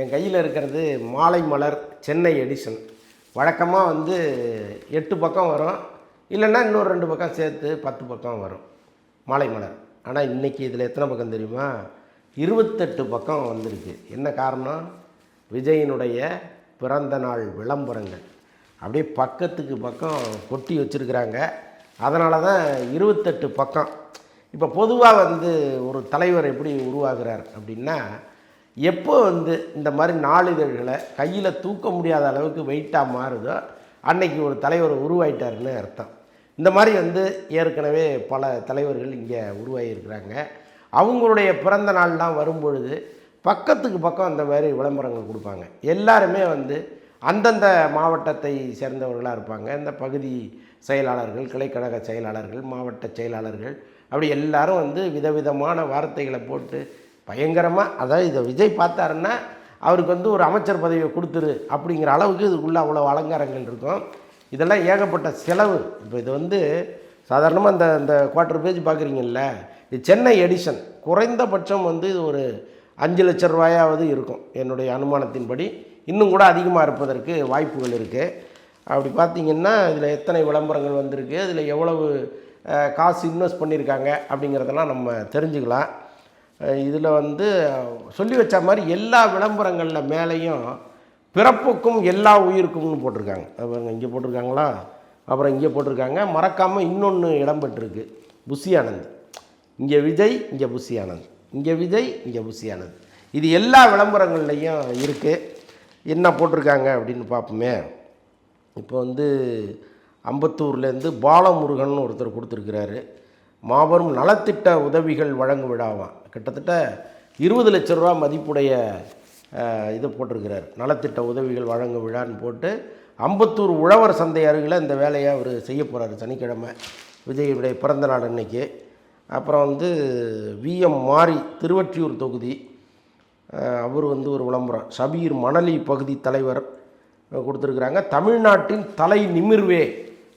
என் கையில் இருக்கிறது மாலை மலர் சென்னை எடிஷன். வழக்கமாக வந்து எட்டு பக்கம் வரும். இல்லைன்னா இன்னொரு ரெண்டு பக்கம் சேர்த்து பத்து பக்கம் வரும். மாலை மலர். ஆனால் இன்றைக்கி இதில் எத்தனை பக்கம் தெரியுமா? இருபத்தெட்டு பக்கம் வந்திருக்கு. என்ன காரணம்? விஜயினுடைய பிறந்த நாள் விளம்பரங்கள். அப்படியே பக்கத்துக்கு பக்கம் கொட்டி வச்சுருக்கிறாங்க. அதனால தான் இருபத்தெட்டு பக்கம். இப்போ பொதுவாக வந்து ஒரு தலைவர் எப்படி உருவாகிறார் அப்படின்னா எப்போ வந்து இந்த மாதிரி நாளிதழ்களை கையில் தூக்க முடியாத அளவுக்கு வெயிட்டாக மாறுதோ அன்னைக்கு ஒரு தலைவர் உருவாயிட்டாருன்னு அர்த்தம். இந்த மாதிரி வந்து ஏற்கனவே பல தலைவர்கள் இங்கே உருவாகியிருக்கிறாங்க. அவங்களுடைய பிறந்த நாள்லாம் வரும்பொழுது பக்கத்துக்கு பக்கம் அந்த மாதிரி விளம்பரங்கள் கொடுப்பாங்க. எல்லாருமே வந்து அந்தந்த மாவட்டத்தை சேர்ந்தவர்களாக இருப்பாங்க. இந்த பகுதி செயலாளர்கள் கிளைக்கழக செயலாளர்கள் மாவட்ட செயலாளர்கள் அப்படி எல்லாரும் வந்து விதவிதமான வார்த்தைகளை போட்டு பயங்கரமாக அதாவது இதை விஜய் பார்த்தாருன்னா அவருக்கு வந்து ஒரு அமைச்சர் பதவியை கொடுத்துரு அப்படிங்கிற அளவுக்கு இதுக்குள்ளே அவ்வளோ அலங்காரங்கள் இருக்கும். இதெல்லாம் ஏகப்பட்ட செலவு. இப்போ இது வந்து சாதாரணமாக அந்த இந்த குவார்ட்டர் பேஜ் பார்க்குறீங்கல்ல இது சென்னை எடிஷன் குறைந்தபட்சம் வந்து இது ஒரு அஞ்சு லட்ச ரூபாயாவது இருக்கும் என்னுடைய அனுமானத்தின்படி. இன்னும் கூட அதிகமாக இருப்பதற்கு வாய்ப்புகள் இருக்குது அப்படி பார்த்தீங்கன்னா இதில் எத்தனை விளம்பரங்கள் வந்திருக்கு இதில் எவ்வளவு காசு இன்வெஸ்ட் பண்ணியிருக்காங்க அப்படிங்கிறதெல்லாம் நம்ம தெரிஞ்சுக்கலாம். இதில் வந்து சொல்லி வச்ச மாதிரி எல்லா விளம்பரங்களில் மேலேயும் பிறப்புக்கும் எல்லா உயிருக்கும்னு போட்டிருக்காங்க. அவங்க இங்கே போட்டிருக்காங்களா? அப்புறம் இங்கே போட்டிருக்காங்க. மறக்காமல் இன்னொன்று இடம்பெற்றிருக்கு புஷி ஆனந்த் இங்கே விஜய் இங்கே புஷி ஆனந்த் இங்கே விஜய் இங்கே புஷி ஆனந்த் இது எல்லா விளம்பரங்கள்லையும் இருக்குது என்ன போட்டிருக்காங்க அப்படின்னு பார்ப்போமே. இப்போ வந்து அம்பத்தூர்லேருந்து பாலமுருகன் ஒருத்தர் கொடுத்துருக்கிறாரு. மாபெரும் நலத்திட்ட உதவிகள் வழங்கும் விழாவாம் கிட்டத்தட்ட இருபது லட்ச ரூபா மதிப்புடைய இது போட்டிருக்கிறார். நலத்திட்ட உதவிகள் வழங்கும் விழான்னு போட்டு அம்பத்தூர் உழவர் சந்தை அருகில் இந்த வேலையை அவர் செய்ய போகிறாரு சனிக்கிழமை. விஜயுடைய பிறந்த நாள் அன்னைக்கு. அப்புறம் வந்து விஎம் மாரி திருவற்றியூர் தொகுதி. அவர் வந்து ஒரு விளம்பரம். சபீர் மணலி பகுதி தலைவர் கொடுத்துருக்குறாங்க. தமிழ்நாட்டின் தலை நிமிர்வே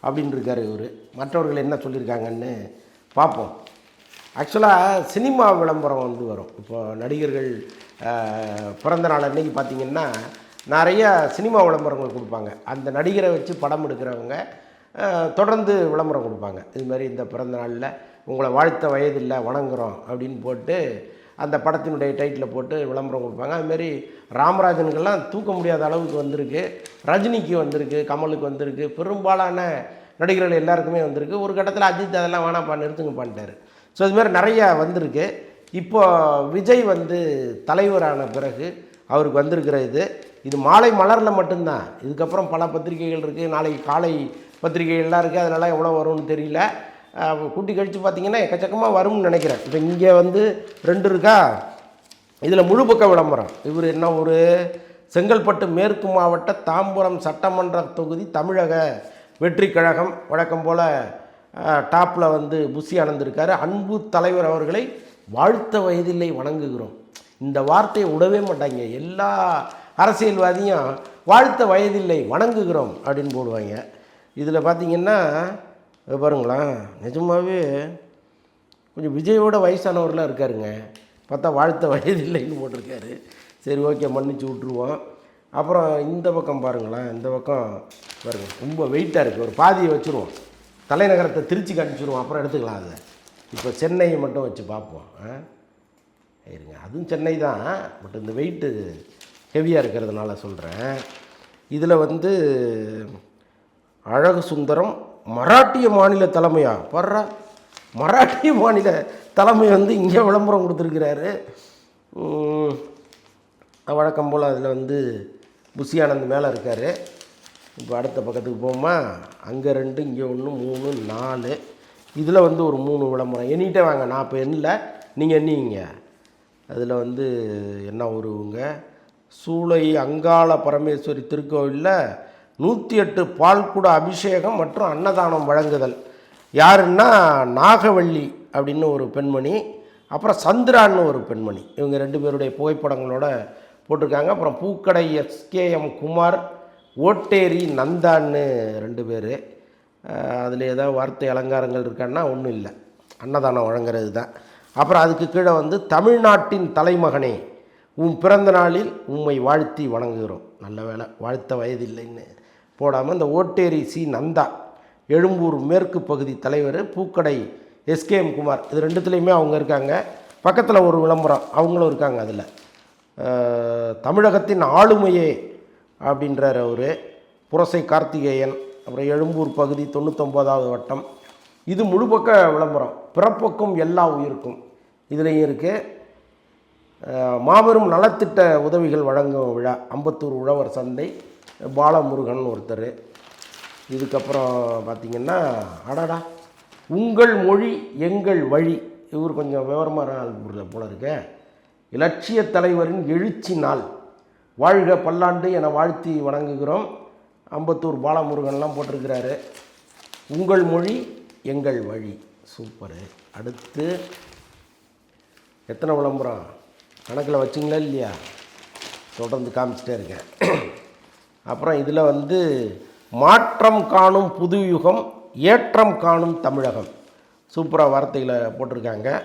அப்படின்னு இருக்கார் இவர். மற்றவர்கள் என்ன சொல்லியிருக்காங்கன்னு பார்ப்போம். ஆக்சுவலாக சினிமா விளம்பரம் வந்து வரும். இப்போ நடிகர்கள் பிறந்த நாள் அன்றைக்கி பார்த்தீங்கன்னா நிறைய சினிமா விளம்பரங்கள் கொடுப்பாங்க. அந்த நடிகரை வச்சு படம் எடுக்கிறவங்க தொடர்ந்து விளம்பரம் கொடுப்பாங்க. இது மாதிரி இந்த பிறந்த நாளில் உங்களை வாழ்த்த வயதில்லை வணங்குறோம் அப்படின்னு போட்டு அந்த படத்தினுடைய டைட்டில் போட்டு விளம்பரம் கொடுப்பாங்க. அதுமாரி ராமராஜனுக்கெல்லாம் தூக்க முடியாத அளவுக்கு வந்திருக்கு. ரஜினிக்கு வந்திருக்கு கமலுக்கு வந்திருக்கு. பெரும்பாலான நடிகர்கள் எல்லாருக்குமே வந்திருக்கு. ஒரு கட்டத்தில் அஜித் அதெல்லாம் வேணாம்ப்பா நிறுத்துங்கப்பான்ட்டார். ஸோ இது மாதிரி நிறையா வந்திருக்கு. இப்போ விஜய் வந்து தலைவரான பிறகு அவருக்கு வந்திருக்கிற இது இது மாலை மலரில் மட்டும்தான். இதுக்கப்புறம் பல பத்திரிகைகள் இருக்குது நாளைக்கு காலை பத்திரிகைகள்லாம் இருக்குது அதனால் எவ்வளோ வரும்னு தெரியல. கூட்டி கழித்து பார்த்தீங்கன்னா எக்கச்சக்கமாக வரும்னு நினைக்கிறேன். இப்போ இங்கே வந்து ரெண்டு இருக்கா? இதில் முழு பக்க விளம்பரம். இவர் என்ன ஒரு செங்கல்பட்டு மேற்கு மாவட்ட தாம்பரம் சட்டமன்ற தொகுதி தமிழக வெற்றி கழகம் வழக்கம் போல் டாப்பில் வந்து புஷி ஆனந்த் அன்பு தலைவர் அவர்களை வாழ்த்த வயதில்லை வணங்குகிறோம். இந்த வார்த்தையை விடவே மாட்டாங்க. எல்லா அரசியல்வாதியும் வாழ்த்த வயதில்லை வணங்குகிறோம் அப்படின்னு போடுவாங்க. இதில் பார்த்தீங்கன்னா பாருங்களேன் நிஜமாவே கொஞ்சம் விஜயோட வயசானவர்லாம் இருக்காருங்க. பார்த்தா வாழ்த்த வயதில்லைன்னு போட்டிருக்காரு. சரி ஓகே மன்னிச்சு விட்ருவோம் அப்புறம் இந்த பக்கம் பாருங்களேன் இந்த பக்கம் பாருங்கள் ரொம்ப வெயிட்டாக இருக்குது ஒரு பாதியை வச்சுருவோம். தலைநகரத்தை திருச்சிக்கு அனுப்பிச்சிருவோம் அப்புறம் எடுத்துக்கலாம் அதை. இப்போ சென்னையை மட்டும் வச்சு பார்ப்போம். ஆ? இருங்க. அதுவும் சென்னை தான். பட் இந்த வெயிட்டு ஹெவியாக இருக்கிறதுனால சொல்கிறேன் இதில் வந்து அழகு சுந்தரம் மராட்டிய மாநில தலைமையா? பர்றா. மராட்டிய மாநில தலைமை வந்து இங்கே விளம்பரம் கொடுத்துருக்கிறாரு. வழக்கம் போல் அதில் வந்து புஷி மேலே இருக்கார். இப்போ அடுத்த பக்கத்துக்கு போமா அங்கே ரெண்டு இங்கே ஒன்று மூணு நாலு. இதில் வந்து ஒரு மூணு விளம்பரம். எண்ணிட்டே வாங்க. நான் இப்போ எண்ணல நீங்கள் எண்ணிங்க அதில் வந்து என்ன ஊருங்க? சூளை அங்காள பரமேஸ்வரி திருக்கோவிலில் நூற்றி எட்டு பால்குட அபிஷேகம் மற்றும் அன்னதானம் வழங்குதல். யாருன்னா நாகவள்ளி அப்படின்னு ஒரு பெண்மணி அப்புறம் சந்திரான்னு ஒரு பெண்மணி. இவங்க ரெண்டு பேருடைய புகைப்படங்களோட போட்டிருக்காங்க. அப்புறம் பூக்கடை எஸ்கேஎம் குமார் ஓட்டேரி நந்தான்னு ரெண்டு பேர். அதில் ஏதாவது வார்த்தை அலங்காரங்கள் இருக்கான்னா ஒன்றும் இல்லை. அன்னதானம் வழங்குறது தான். அப்புறம் அதுக்கு கீழே வந்து தமிழ்நாட்டின் தலைமகனே உன் பிறந்த நாளில் உம்மை வாழ்த்தி வணங்குகிறோம். நல்ல வேலை வாழ்த்த வயதில்லைன்னு போடாமல் இந்த ஓட்டேரி சி நந்தா எழும்பூர் மேற்கு பகுதி தலைவர் பூக்கடை எஸ்கேஎம் குமார். இது ரெண்டுத்துலேயுமே அவங்க இருக்காங்க. பக்கத்தில் ஒரு விளம்பரம் அவங்களும் இருக்காங்க அதில். தமிழகத்தின் ஆளுமையே அப்படின்றார் அவர். புரசை கார்த்திகேயன் அப்புறம் எழும்பூர் பகுதி தொண்ணூத்தொம்போதாவது வட்டம். இது முழுப்பக்க விளம்பரம். பிறப்புக்கும் எல்லா உயிருக்கும். இதுலேயும் இருக்குது மாபெரும் நலத்திட்ட உதவிகள் வழங்கும் விழா அம்பத்தூர் உழவர் சந்தை பாலமுருகன் ஒருத்தர். இதுக்கப்புறம் பார்த்திங்கன்னா அடடா உங்கள் மொழி எங்கள் வழி. இவர் கொஞ்சம் விவரமாக போல இருக்க. இலட்சிய தலைவரின் எழுச்சி நாள். வாழ்க பல்லாண்டு என வாழ்த்தி வணங்குகிறோம். அம்பத்தூர் பாலமுருகன்லாம் போட்டிருக்கிறாரு. உங்கள் மொழி எங்கள் வழி. சூப்பரு. அடுத்து எத்தனை விளம்பரம்? கணக்கில் வச்சிங்களா இல்லையா? தொடர்ந்து காமிச்சிட்டே இருக்கேன். அப்புறம் இதில் வந்து மாற்றம் காணும் புது யுகம் ஏற்றம் காணும் தமிழகம். சூப்பராக வார்த்தைகளை போட்டிருக்காங்க.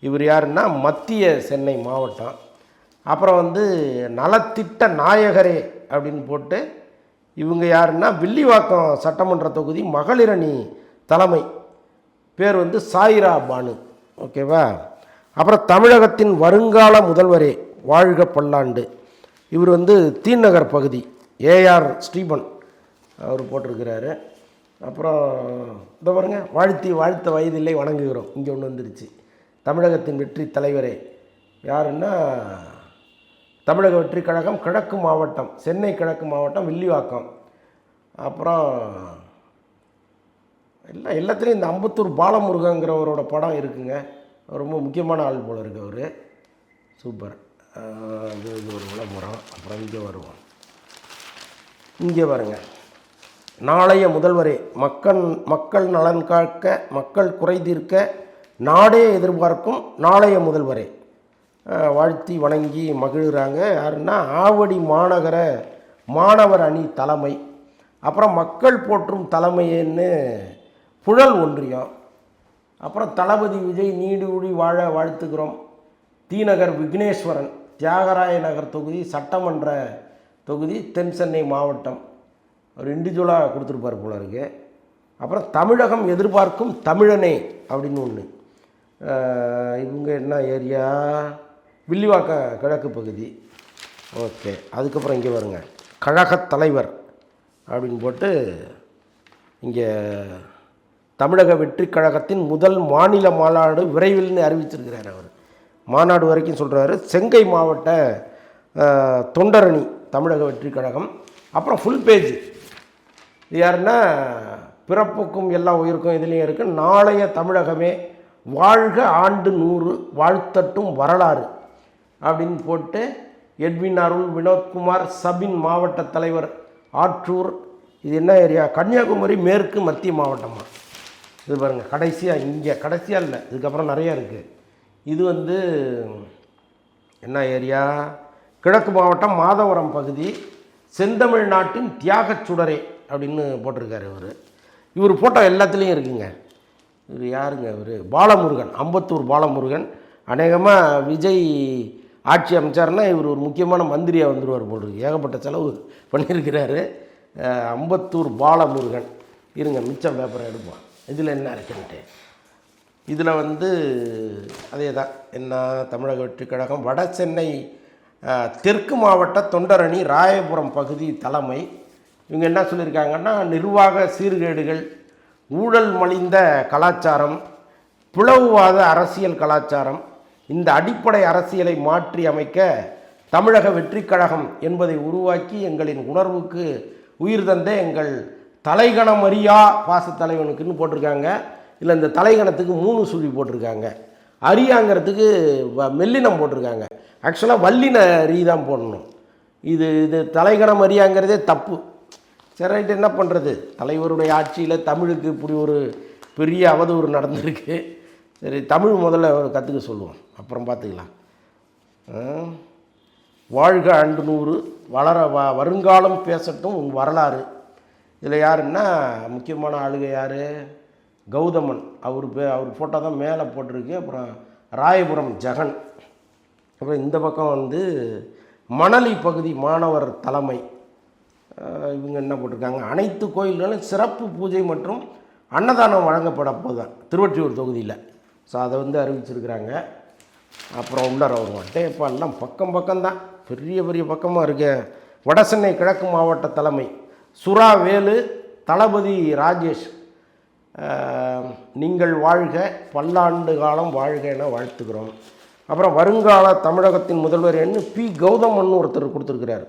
இவர் யாருன்னா மத்திய சென்னை மாவட்டம். அப்புறம் வந்து நலத்திட்ட நாயகரே அப்படின்னு போட்டு இவங்க யாருன்னா வில்லிவாக்கம் சட்டமன்ற தொகுதி மகளிரணி தலைமை. பேர் வந்து சாயிரா பானு. ஓகேவா அப்புறம் தமிழகத்தின் வருங்கால முதல்வரே வாழ்க பல்லாண்டு. இவர் வந்து தீநகர் பகுதி ஏஆர் ஸ்டீபன் அவர் போட்டிருக்கிறாரு. அப்புறம் இந்த பாருங்க வாழ்த்தி வாழ்த்த வயதில்லை வணங்குகிறோம். இங்கே ஒன்று வந்துருச்சு. தமிழகத்தின் வெற்றி தலைவரே. யாருன்னா தமிழக வெற்றி கழகம் கிழக்கு மாவட்டம் சென்னை கிழக்கு மாவட்டம் வில்லிவாக்கம். அப்புறம் எல்லாம் எல்லாத்துலேயும் இந்த அம்பத்தூர் பாலமுருகங்கிறவரோட படம் இருக்குங்க. ரொம்ப முக்கியமான ஆள் போல் இருக்கு அவர். சூப்பர். இது இது ஒரு விளம்பரம் அப்புறம் இங்கே வருவோம். இங்கே பாருங்க. நாளைய முதல்வரே மக்கள் மக்கள் நலன் காக்க மக்கள் குறை தீர்க்க நாடே எதிர்பார்க்கும் நாளைய முதல்வரே. வாழ்த்தி வணங்கி மகிழ்கிறாங்க யாருன்னா ஆவடி மாநகர மாணவர் அணி தலைமை. அப்புறம் மக்கள் போற்றும் தலைமைன்னு புழல் ஒன்றியம். அப்புறம் தளபதி விஜய் நீடுகுடி வாழ வாழ்த்துக்கிறோம் தீநகர் விக்னேஸ்வரன் தியாகராய நகர் தொகுதி சட்டமன்ற தொகுதி தென் சென்னை மாவட்டம். அவர் இண்டிவிஜுவலாக கொடுத்துருப்பார் போல இருக்கு. அப்புறம் தமிழகம் எதிர்பார்க்கும் தமிழனே அப்படின்னு ஒன்று இவங்க என்ன ஏரியா? வில்லிவாக்க கிழக்கு பகுதி. ஓகே அதுக்கப்புறம் இங்கே வருங்க கழகத் தலைவர் அப்படின்னு போட்டு இங்கே தமிழக வெற்றி கழகத்தின் முதல் மாநில மாநாடு விரைவில்னு அறிவிச்சிருக்கிறார் அவர். மாநாடு வரைக்கும் சொல்கிறாரு செங்கை மாவட்ட தொண்டரணி தமிழக வெற்றி கழகம். அப்புறம் ஃபுல் பேஜ் இது யாருன்னா பிறப்புக்கும் எல்லா உயிருக்கும் இதுலேயும் இருக்குது நாளைய தமிழகமே வாழ்க ஆண்டு நூறு வாழ்த்தட்டும் வரலாறு. அப்படின்னு போட்டு எட்வின் அருள் வினோத்குமார் சபின் மாவட்ட தலைவர் ஆற்றூர். இது என்ன ஏரியா? கன்னியாகுமரி மேற்கு மத்திய மாவட்டமாக இது பாருங்கள் கடைசியாக இங்கே கடைசியாக இல்லை இதுக்கப்புறம் நிறையா இருக்குது இது வந்து என்ன ஏரியா? கிழக்கு மாவட்டம் மாதவரம் பகுதி செந்தமிழ்நாட்டின் தியாகச் சுடரே அப்படின்னு போட்டிருக்காரு இவர். இவர் ஃபோட்டோ எல்லாத்துலேயும் இருக்குங்க. இவர் யாருங்க இவர்? பாலமுருகன் அம்பத்தூர் பாலமுருகன். அநேகமாக விஜய் ஆட்சி அமைச்சார்னா இவர் ஒரு முக்கியமான மந்திரியாக வந்துடுவார் போல் இருக்கு ஏகப்பட்ட செலவு பண்ணியிருக்கிறாரு. அம்பத்தூர் பாலமுருகன். இருங்க மிச்சம் பேப்பரை எடுப்போம். இதில் என்ன இருக்குன்ட்டு. இதில் வந்து அதே தான் என்ன தமிழக வெற்றிக் கழகம் வட சென்னை தெற்கு மாவட்ட தொண்டரணி ராயபுரம் பகுதி தலைமை. இவங்க என்ன சொல்லியிருக்காங்கன்னா நிர்வாக சீர்கேடுகள் ஊழல் மலிந்த கலாச்சாரம் பிளவுவாத அரசியல் கலாச்சாரம் இந்த அடிப்படை அரசியலை மாற்றி அமைக்க தமிழக வெற்றிக் கழகம் என்பதை உருவாக்கி எங்களின் உணர்வுக்கு உயிர் தந்த எங்கள் தலைகணம் அரியா பாசத்தலைவனுக்குன்னு போட்டிருக்காங்க. இல்லை இந்த தலைகணத்துக்கு மூணு சுழி போட்டிருக்காங்க. அரியாங்கிறதுக்கு வ- மெல்லினம் போட்டிருக்காங்க. ஆக்சுவலாக வல்லின ரீ தான் போடணும். இது இது தலைகணம் அரியாங்கிறதே தப்பு. சரி ரைட்டு என்ன பண்ணுறது தலைவருடைய ஆட்சியில் தமிழுக்கு இப்படி ஒரு பெரிய அவதூறு நடந்திருக்கு. சரி தமிழ் முதல்ல கற்றுக்க சொல்லுவோம். அப்புறம் பார்த்துக்கலாம். வாழ்க ஆண்டு நூறு வளர வ வருங்காலம் பேசட்டும் உன் வரலாறு. இதில் யாருன்னா முக்கியமான ஆளுக யார்? கௌதமன். அவர் பே அவர் ஃபோட்டோ தான் மேலே போட்டிருக்கு. அப்புறம் ராயபுரம் ஜெகன். அப்புறம் இந்த பக்கம் வந்து மணலி பகுதி மாணவர் தலைமை. இவங்க என்ன போட்டிருக்காங்க? அனைத்து கோயில்களும் சிறப்பு பூஜை மற்றும் அன்னதானம் வழங்கப்பட போதுதான் திருவற்றியூர் தொகுதியில். ஸோ அதை வந்து அறிவிச்சிருக்கிறாங்க. அப்புறம் உள்ளார வருவோம். இப்போ எல்லாம் பக்கம் பக்கம்தான். பெரிய பெரிய பக்கமாக இருக்கு. வடசென்னை கிழக்கு மாவட்ட தலைமை. சுறா வேலு தளபதி ராஜேஷ் நீங்கள் வாழ்க பல்லாண்டு காலம் வாழ்க என வாழ்த்துக்கிறோம் அப்புறம் வருங்கால தமிழகத்தின் முதல்வர் என்று பி. கௌதமன் ஒருத்தர் கொடுத்துருக்கிறார்.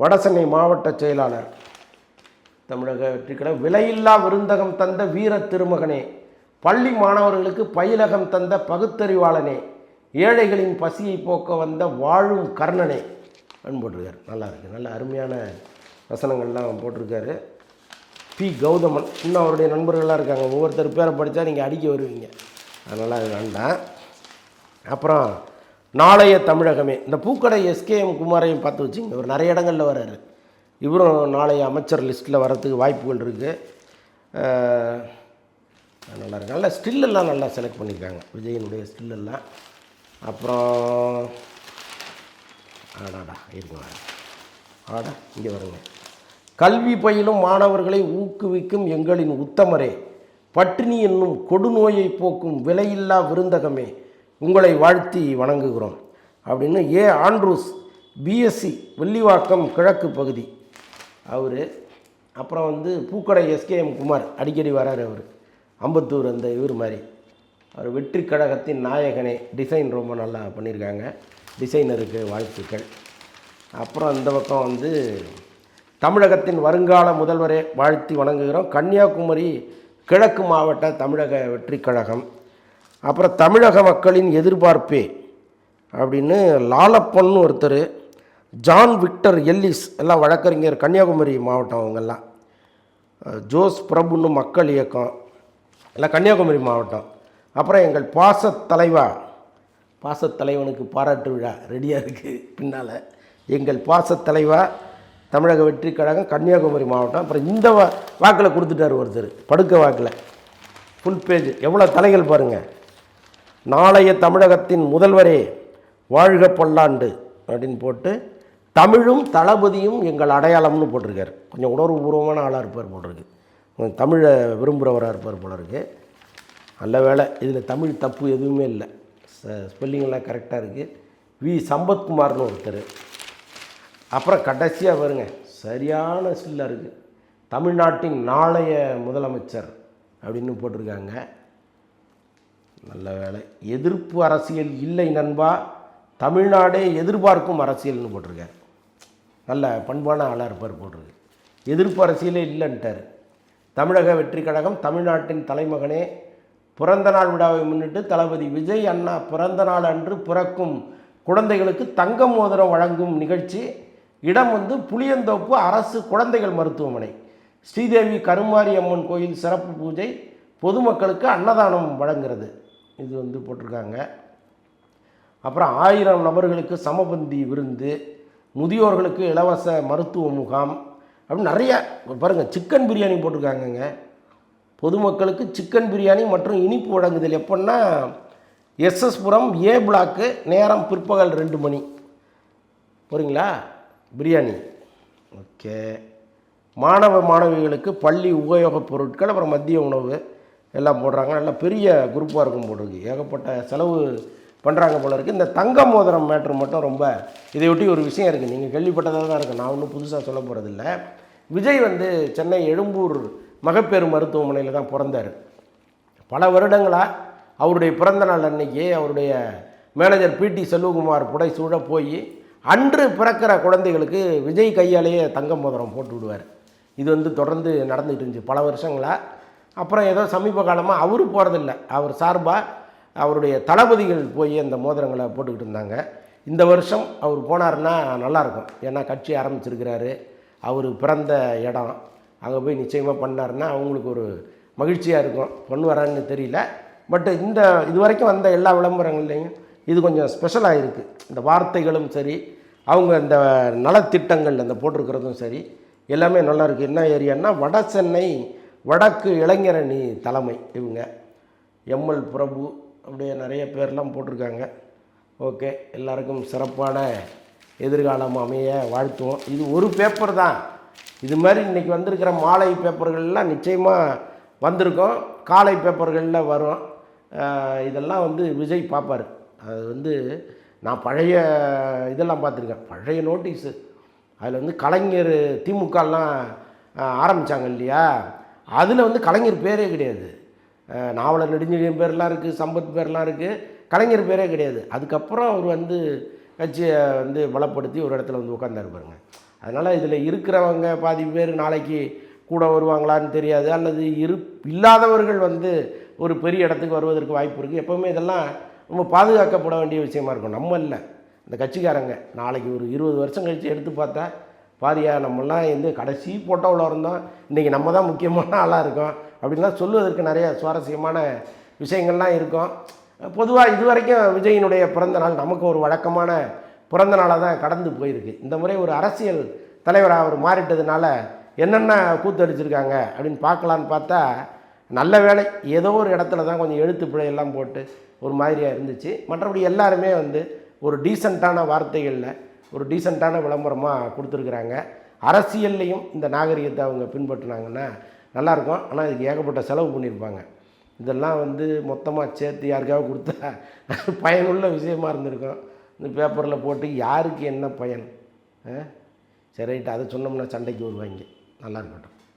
வடசென்னை மாவட்ட செயலாளர். தமிழக வெற்றிக்கடை விலையில்லா விருந்தகம் தந்த வீர திருமகனே. பள்ளி மாணவர்களுக்கு பயிலகம் தந்த பகுத்தறிவாளனே ஏழைகளின் பசியை போக்க வந்த வாழும் கர்ணனே அப்படின்னு போட்டிருக்காரு. நல்லா இருக்கு. நல்ல அருமையான வசனங்கள்லாம் போட்டிருக்காரு. பி. கௌதமன் இன்னும் அவருடைய நண்பர்களாக இருக்காங்க. ஒவ்வொருத்தர் பேரை படித்தா நீங்கள் அடிக்க வருவீங்க. அதனால் அது வேண்டாம். அப்புறம் நாளைய தமிழகமே. இந்த பூக்கடை எஸ்கேஎம் குமாரையும் பார்த்து வச்சுங்க இவர் நிறைய இடங்களில் வர்றாரு இவரும் நாளைய அமைச்சர் லிஸ்ட்டில் வரத்துக்கு வாய்ப்புகள் இருக்குது நல்லா நல்லா ஸ்டில்லெல்லாம் நல்லா செலக்ட் பண்ணியிருக்காங்க விஜயனுடைய ஸ்டில்லெல்லாம். அப்புறம் ஆடாடா இருக்குங்க ஆடா இங்கே வருங்க. கல்வி பயிலும் மாணவர்களை ஊக்குவிக்கும் எங்களின் உத்தமரே. பட்டினி என்னும் கொடுநோயை போக்கும் விலையில்லா விருந்தகமே. உங்களை வாழ்த்தி வணங்குகிறோம். அப்படின்னு ஏ. ஆண்ட்ரூஸ் பிஎஸ்சி வெள்ளிவாக்கம் கிழக்கு பகுதி. அவர் அப்புறம் வந்து பூக்கடை எஸ்கேஎம் குமார் அடிக்கடி வராரு அவர். அம்பத்தூர் அந்த இவர் மாதிரி. அவர் வெற்றி கழகத்தின் நாயகனே. டிசைன் ரொம்ப நல்லா பண்ணியிருக்காங்க. டிசைனருக்கு வாழ்த்துக்கள். அப்புறம் இந்த பக்கம் வந்து தமிழகத்தின் வருங்கால முதல்வரே வாழ்த்தி வணங்குகிறோம். கன்னியாகுமரி கிழக்கு மாவட்ட தமிழக வெற்றி கழகம். அப்புறம் தமிழக மக்களின் எதிர்பார்ப்பே அப்படின்னு லாலப்பன் ஒருத்தர் ஜான் விக்டர் எல்லிஸ் எல்லாம் வழக்கறிஞர் கன்னியாகுமரி மாவட்டம் அவங்கெல்லாம். ஜோஸ் பிரபுன்னு மக்கள் இயக்கம். எல்லாம் கன்னியாகுமரி மாவட்டம். அப்புறம் எங்கள் பாசத்தலைவா பாசத்தலைவனுக்கு பாராட்டு விழா ரெடியாக இருக்குது பின்னால். எங்கள் பாசத்தலைவா தமிழக வெற்றி கழகம் கன்னியாகுமரி மாவட்டம். அப்புறம் இந்த வா வாக்கில் கொடுத்துட்டார் ஒருத்தர். படுக்க வாக்கில். ஃபுல் பேஜ் எவ்வளோ தலைகள் பாருங்கள் நாளைய தமிழகத்தின் முதல்வரே வாழ்க பல்லாண்டு அப்படின்னு போட்டு தமிழும் தளபதியும் எங்கள் அடையாளம்னு போட்டிருக்கார். கொஞ்சம் உணர்வுபூர்வமான ஆளாக இருப்பார் போட்டிருக்கு. தமிழை விரும்புகிறவராக இருப்பார் போல இருக்குது நல்ல வேலை இதில் தமிழ் தப்பு எதுவுமே இல்லை. ஸ்பெல்லிங்கெல்லாம் கரெக்டாக இருக்குது வி. சம்பத்குமார்னு ஒருத்தர். அப்புறம் கடைசியாக வருங்க சரியான ஸ்டில்லாக இருக்குது தமிழ்நாட்டின் நாளைய முதலமைச்சர் அப்படின்னு போட்டிருக்காங்க. நல்ல வேலை எதிர்ப்பு அரசியல் இல்லை நண்பா. தமிழ்நாடே எதிர்பார்க்கும் அரசியல்னு போட்டிருக்காரு. நல்ல பண்பான ஆளாக இருப்பார் போட்டிருக்கு. எதிர்ப்பு அரசியலே இல்லைன்ட்டார். தமிழக வெற்றி கழகம் தமிழ்நாட்டின் தலைமகனே பிறந்த நாள் விழாவை முன்னிட்டு தளபதி விஜய் அண்ணா பிறந்த நாள் அன்று பிறக்கும் குழந்தைகளுக்கு தங்க மோதிரம் வழங்கும் நிகழ்ச்சி. இடம் வந்து புளியந்தோப்பு அரசு குழந்தைகள் மருத்துவமனை. ஸ்ரீதேவி கருமாரி அம்மன் கோயில் சிறப்பு பூஜை பொதுமக்களுக்கு அன்னதானம் வழங்குறது. இது வந்து போட்டிருக்காங்க. அப்புறம் ஆயிரம் நபர்களுக்கு சமபந்தி விருந்து முதியோர்களுக்கு இலவச மருத்துவ முகாம். அப்படின்னு நிறைய பாருங்கள் சிக்கன் பிரியாணி போட்டிருக்காங்கங்க. பொதுமக்களுக்கு சிக்கன் பிரியாணி மற்றும் இனிப்பு வழங்குதல் எப்படின்னா எஸ்எஸ்புரம் ஏ பிளாக்கு நேரம் பிற்பகல் ரெண்டு மணி. போகிறீங்களா பிரியாணி. ஓகே. மாணவ மாணவிகளுக்கு பள்ளி உபயோகப் பொருட்கள் அப்புறம் மதிய உணவு எல்லாம் போடுறாங்க. நல்லா பெரிய குரூப்பாக இருக்கும் போட்டிருக்கு. ஏகப்பட்ட செலவு பண்ணுறாங்க போல இருக்குது இந்த தங்க மோதிரம் மேட்ரு மட்டும் ரொம்ப இதையொட்டி ஒரு விஷயம் இருக்குது நீங்கள் கேள்விப்பட்டதாக தான் இருக்குது நான் ஒன்றும் புதுசாக சொல்ல போகிறதில்ல விஜய் வந்து சென்னை எழும்பூர் மகப்பேறு மருத்துவமனையில் தான் பிறந்தார். பல வருடங்களாக அவருடைய பிறந்த நாள் அன்னைக்கு அவருடைய மேனேஜர் பிடி செல்வகுமார் புடை சூழ போய் அன்று பிறக்கிற குழந்தைகளுக்கு விஜய் கையாலேயே தங்க மோதிரம் போட்டு விடுவார். இது வந்து தொடர்ந்து நடந்துகிட்டு இருந்துச்சு. பல வருஷங்களாக அப்புறம் ஏதோ சமீப காலமாக அவரு போகிறதில்ல அவர் சார்பாக அவருடைய தளபதிகள் போய் அந்த மோதிரங்களை போட்டுக்கிட்டு இருந்தாங்க. இந்த வருஷம் அவர் போனாருன்னா நல்லாயிருக்கும். ஏன்னா கட்சி ஆரம்பிச்சிருக்கிறாரு. அவர் பிறந்த இடம். அங்கே போய் நிச்சயமாக பண்ணாருன்னா அவங்களுக்கு ஒரு மகிழ்ச்சியாக இருக்கும். பொண்ணு வரான்னு தெரியல. பட் இந்த இது வரைக்கும் வந்த எல்லா விளம்பரங்கள்லையும் இது கொஞ்சம் ஸ்பெஷலாக இருக்குது இந்த வார்த்தைகளும் சரி அவங்க இந்த நலத்திட்டங்கள் அந்த போட்டிருக்கிறதும் சரி எல்லாமே நல்லா இருக்குது என்ன ஏரியான்னா வட சென்னை வடக்கு இளைஞரணி தலைமை இவங்க. எம்எல் பிரபு அப்படியே நிறைய பேர்லாம் போட்டிருக்காங்க. ஓகே எல்லாருக்கும் சிறப்பான எதிர்காலம் அமைய வாழ்த்துவோம். இது ஒரு பேப்பர் தான். இது மாதிரி இன்றைக்கி வந்திருக்கிற மாலை பேப்பர்கள்லாம் நிச்சயமாக வந்திருக்கும். காலை பேப்பர்களில் வரும். இதெல்லாம் வந்து விஜய் பார்ப்பார் அது வந்து நான் பழைய இதெல்லாம் பார்த்துருக்கேன். பழைய நோட்டீஸு அதில் வந்து கலைஞர் திமுகலாம் ஆரம்பித்தாங்க இல்லையா? அதில் வந்து கலைஞர் பேரே கிடையாது. நாவலர் நெடுஞ்செழியன் பேர்லாம் இருக்குது சம்பத் பேர்லாம் இருக்குது கலைஞர் பேரே கிடையாது. அதுக்கப்புறம் அவர் வந்து கட்சியை வந்து பலப்படுத்தி ஒரு இடத்துல வந்து உட்காந்தாரு பாருங்க. அதனால் இதில் இருக்கிறவங்க பாதி பேர் நாளைக்கு கூட வருவாங்களான்னு தெரியாது. அல்லது இரு இல்லாதவர்கள் வந்து ஒரு பெரிய இடத்துக்கு வருவதற்கு வாய்ப்பு இருக்குது எப்போவுமே இதெல்லாம் ரொம்ப பாதுகாக்கப்பட வேண்டிய விஷயமா இருக்கும். நம்ம இல்லை. இந்த கட்சிக்காரங்க நாளைக்கு ஒரு இருபது வருஷம் கழித்து எடுத்து பார்த்தா பாரியா நம்மலாம் வந்து கடைசி போட்டோவில் இருந்தோம் இன்றைக்கி நம்ம தான் முக்கியமான ஆளாக இருக்கோம். அப்படின்லாம் சொல்லுவதற்கு நிறைய சுவாரஸ்யமான விஷயங்கள்லாம் இருக்கும். பொதுவாக இதுவரைக்கும் விஜயினுடைய பிறந்த நாள் நமக்கு ஒரு வழக்கமான பிறந்த நாளாக தான் கடந்து போயிருக்கு. இந்த முறை ஒரு அரசியல் தலைவராக அவர் மாறிட்டதுனால என்னென்ன கூத்தடிச்சிருக்காங்க அப்படின்னு பார்க்கலான்னு பார்த்தா நல்ல வேலை ஏதோ ஒரு இடத்துல தான் கொஞ்சம் எழுத்து பிழையெல்லாம் போட்டு ஒரு மாதிரியாக இருந்துச்சு. மற்றபடி எல்லாருமே வந்து ஒரு டீசெண்டான வார்த்தைகளில் ஒரு டீசெண்டான விளம்பரமாக கொடுத்துருக்குறாங்க. அரசியல்லையும் இந்த நாகரிகத்தை அவங்க பின்பற்றினாங்கன்னா நல்லாயிருக்கும். ஆனால் இதுக்கு ஏகப்பட்ட செலவு பண்ணியிருப்பாங்க. இதெல்லாம் வந்து மொத்தமாக சேர்த்து யாருக்காவது கொடுத்தா பயனுள்ள விஷயமா இருந்திருக்கும். இந்த பேப்பரில் போட்டு யாருக்கு என்ன பயன்? ஆ? சரி ரைட்டு. அதை சொன்னோம்னா சண்டைக்கு வருவாங்க. நல்லா இருக்கட்டும்.